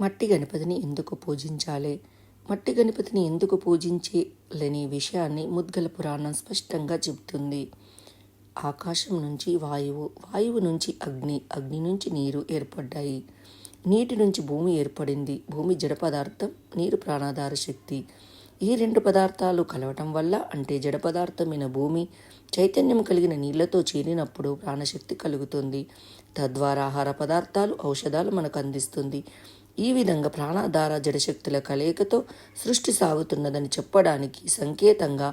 మట్టి గణపతిని ఎందుకు పూజించాలి? మట్టి గణపతిని ఎందుకు పూజించాలనే విషయాన్ని ముద్గల పురాణం స్పష్టంగా చెబుతుంది. ఆకాశం నుంచి వాయువు వాయువు నుంచి అగ్ని అగ్ని నుంచి నీరు ఏర్పడ్డాయి. నీటి నుంచి భూమి ఏర్పడింది. భూమి జడ పదార్థం నీరు ప్రాణాధార శక్తి. ఈ రెండు పదార్థాలు కలవటం వల్ల అంటే జడ పదార్థమైన భూమి చైతన్యం కలిగిన నీళ్ళతో చేరినప్పుడు ప్రాణశక్తి కలుగుతుంది. తద్వారా ఆహార పదార్థాలు ఔషధాలు మనకు అందిస్తుంది. ఈ విధంగా ప్రాణాధార జడశక్తుల కలయికతో సృష్టి సాగుతున్నదని చెప్పడానికి సంకేతంగా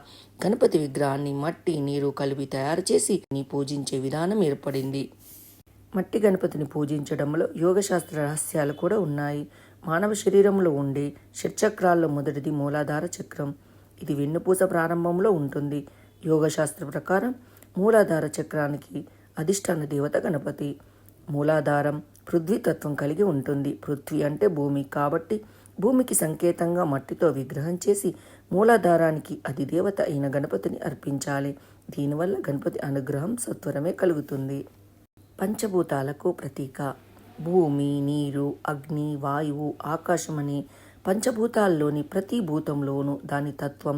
గణపతి విగ్రహాన్ని మట్టి నీరు కలిపి తయారు చేసి పూజించే విధానం ఏర్పడింది. మట్టి గణపతిని పూజించడంలో యోగశాస్త్ర రహస్యాలు కూడా ఉన్నాయి. మానవ శరీరంలో ఉండే షట్చక్రాల్లో మొదటిది మూలాధార చక్రం. ఇది వెన్నుపూస ప్రారంభంలో ఉంటుంది. యోగశాస్త్ర ప్రకారం మూలాధార చక్రానికి అధిష్టాన దేవత గణపతి. మూలాధారం పృథ్వీతత్వం కలిగి ఉంటుంది. పృథ్వీ అంటే భూమి. కాబట్టి భూమికి సంకేతంగా మట్టితో విగ్రహం చేసి మూలాధారానికి అధిదేవత అయిన గణపతిని అర్పించాలి. దీనివల్ల గణపతి అనుగ్రహం సత్వరమే కలుగుతుంది. పంచభూతాలకు ప్రతీక. భూమి నీరు అగ్ని వాయువు ఆకాశం అనే పంచభూతాల్లోని ప్రతి భూతంలోనూ దాని తత్వం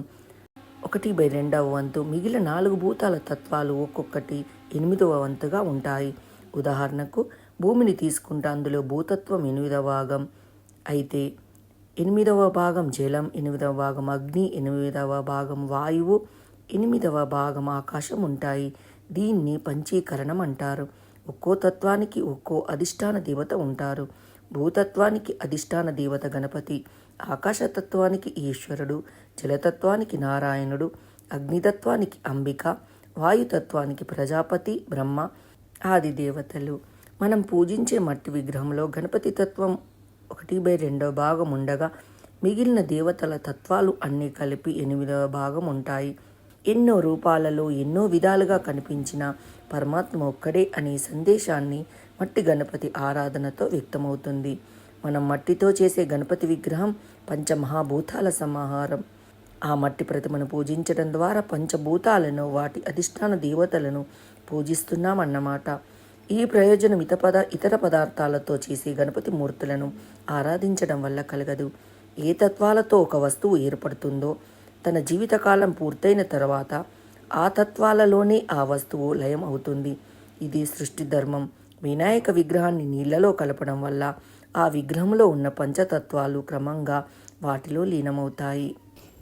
ఒకటి బై రెండవ వంతు మిగిలిన నాలుగు భూతాల తత్వాలు ఒక్కొక్కటి ఎనిమిదవ వంతుగా ఉంటాయి. ఉదాహరణకు భూమిని తీసుకుంటే అందులో భూతత్వం ఎనిమిదవ భాగం అయితే ఎనిమిదవ భాగం జలం ఎనిమిదవ భాగం అగ్ని ఎనిమిదవ భాగం వాయువు ఎనిమిదవ భాగం ఆకాశం ఉంటాయి. దీన్ని పంచీకరణం అంటారు. ఒక్కో తత్వానికి ఒక్కో అధిష్టాన దేవత ఉంటారు. భూతత్వానికి అధిష్టాన దేవత గణపతి ఆకాశతత్వానికి ఈశ్వరుడు జలతత్వానికి నారాయణుడు అగ్నితత్వానికి అంబిక వాయుతత్వానికి ప్రజాపతి బ్రహ్మ ఆది దేవతలు. మనం పూజించే మట్టి విగ్రహంలో గణపతి తత్వం ఒకటి బై రెండో భాగం ఉండగా మిగిలిన దేవతల తత్వాలు అన్నీ కలిపి ఎనిమిదవ భాగం ఉంటాయి. ఎన్నో రూపాలలో ఎన్నో విధాలుగా కనిపించిన పరమాత్మ ఒక్కడే అనే సందేశాన్ని మట్టి గణపతి ఆరాధనతో వ్యక్తమవుతుంది. మనం మట్టితో చేసే గణపతి విగ్రహం పంచమహాభూతాల సమాహారం ఆ మట్టి ప్రతిమను పూజించడం ద్వారా పంచభూతాలను వాటి అధిష్టాన దేవతలను పూజిస్తున్నామన్నమాట. ఈ ప్రయోజనం ఇత పద ఇతర పదార్థాలతో చేసే గణపతి మూర్తులను ఆరాధించడం వల్ల కలగదు. ఏ తత్వాలతో ఒక వస్తువు ఏర్పడుతుందో తన జీవితకాలం పూర్తయిన తర్వాత ఆ తత్వాలలోనే ఆ వస్తువు లయం అవుతుంది. ఇది సృష్టి ధర్మం. వినాయక విగ్రహాన్ని నీళ్ళలో కలపడం వల్ల ఆ విగ్రహంలో ఉన్న పంచతత్వాలు క్రమంగా వాటిలో లీనమవుతాయి.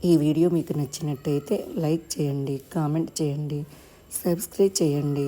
ఈ వీడియో మీకు నచ్చినట్టయితే లైక్ చేయండి కామెంట్ చేయండి సబ్స్క్రైబ్ చేయండి.